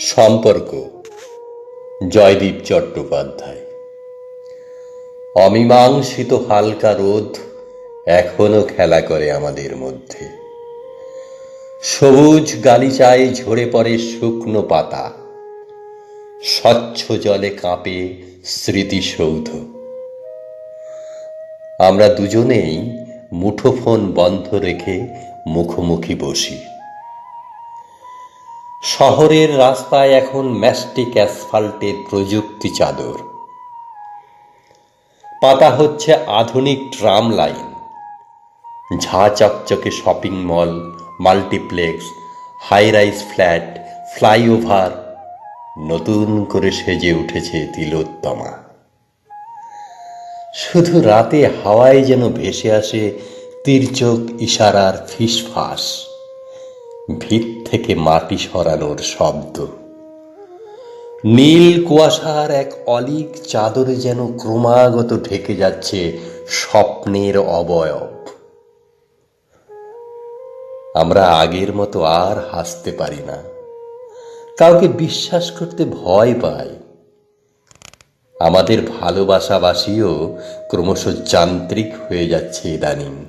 সম্পর্ক। জয়দীপ চট্টোপাধ্যায়। অমীমাংসিত হালকা রোদ এখনও খেলা করে আমাদের মধ্যে। সবুজ গালিচায় ঝরে পড়ে শুকনো পাতা। স্বচ্ছ জলে কাঁপে স্মৃতিসৌধ। আমরা দুজনেই মুঠোফোন বন্ধ রেখে মুখোমুখি বসি। শহরের রাস্তায় এখন ম্যাস্টিক অ্যাসফাল্টের প্রযুক্তি চাদর। পাতা হচ্ছে আধুনিক ট্রাম লাইন। ঝা চকচকে shopping mall, multiplex high rise flat, flyover, নতুন করে সেজে উঠেছে তিলোত্তমা। শুধু রাতে হাওয়ায় যেন ভেসে আসে তীর্যক ইশারার ফিসফাস। ভিত থেকে মাটি সরানোর শব্দ। নীল কুয়াশার এক অলিক চাদরে যেন ক্রমাগত ঢেকে যাচ্ছে স্বপ্নের অবয়ব। আমরা আগের মতো আর হাসতে পারি না। কাউকে বিশ্বাস করতে ভয় পাই। আমাদের ভালোবাসাবাসীও ক্রমশ যান্ত্রিক হয়ে যাচ্ছে ইদানিং।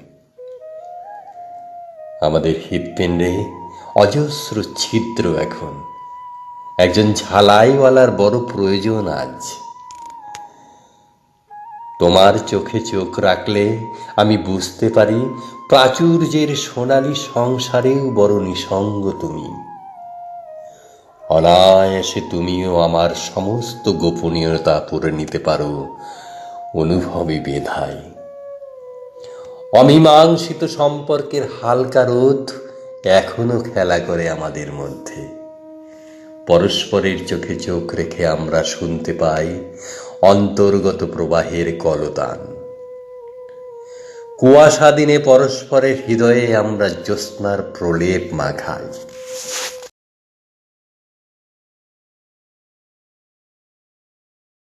আমাদের হৃৎপিণ্ডে অজস্র ছিদ্র এখন। একজন ঝালাইওয়ালার বড় প্রয়োজন আজ। তোমার চোখে চোখ রাখলে আমি বুঝতে পারি প্রাচুর্যের সোনালী সংসারেও বড় নিসঙ্গ তুমি। অনায়াসে তুমিও আমার সমস্ত গোপনীয়তা পড়ে নিতে পারো অনুভবে বেধায়। অমীমাংসিত সম্পর্কের হালকা রোধ এখনও খেলা করে আমাদের মধ্যে। পরস্পরের চোখে চোখ রেখে আমরা শুনতে পাই অন্তর্গত প্রবাহের কলতান। কুয়াশা দিনে পরস্পরের হৃদয়ে আমরা জ্যোৎস্নার প্রলেপ মাখাই।